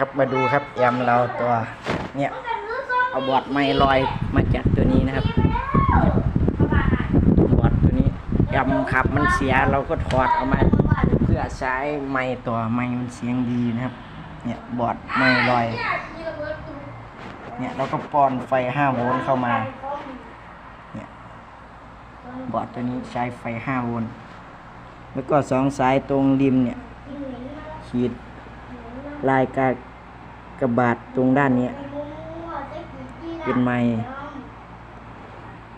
ครับมาดูครับแอมเราตัวเนี่ยเอาบอร์ดไม้ลอยมาจากตัวนี้นะครับบอร์ดตัวนี้แอมขับมันเสียเราก็ถอดออกมาเพื่อใช้ไม้ตัวไม้มันเสียงดีนะครับ เนี่ยบอร์ดไม้ลอย เนี่ยเราก็ป้อนไฟ5โวลต์เข้ามาเนี่ยบอร์ดตัวนี้ใช้ไฟ5โวลต์แล้วก็สองสายตรงริมเนี่ยขีด ลายกากระบาดตรงด้านเนี้ยเป็นไม้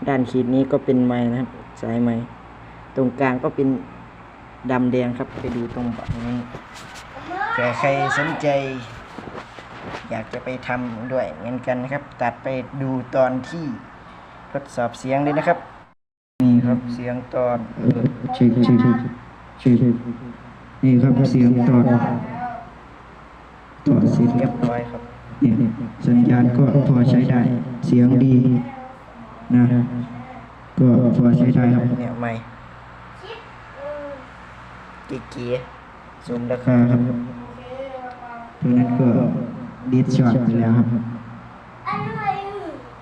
ด้านขีดนี้ก็เป็นไม้นะครับ สายไม้ตรงกลางก็เป็นดำแดงครับไปดูตรงบอร์ดนี้เผื่อใครสนใจ อยากจะไปทำด้วยเหมือนกันนะครับ ตัดไปดูตอนที่ทดสอบเสียงเลยนะครับ นี่ครับเสียงตอนเออฉีกฉีกฉีกนี่ครับเสียงตอด ตอดเสร็จเรียบร้อยครับเนี่ยสัญญาณก็พอใช้ได้ เสียงดีนะ ก็พอใช้ได้ครับเนี่ยไม่กีเกีซูมราราคาคาครับตัวนั้นก็ดีดช็อตไปแล้วครับ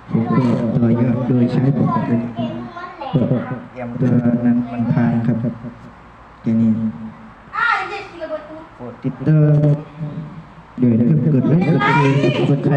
ผมก็ต่อยอดโดยใช้ปกติก็เยี่ยมตัวนั้นมันพังครับอย่างนี้พูดติดเตอร์ เดี๋ยวนะครับกดไม่เกดแชร์กดใคร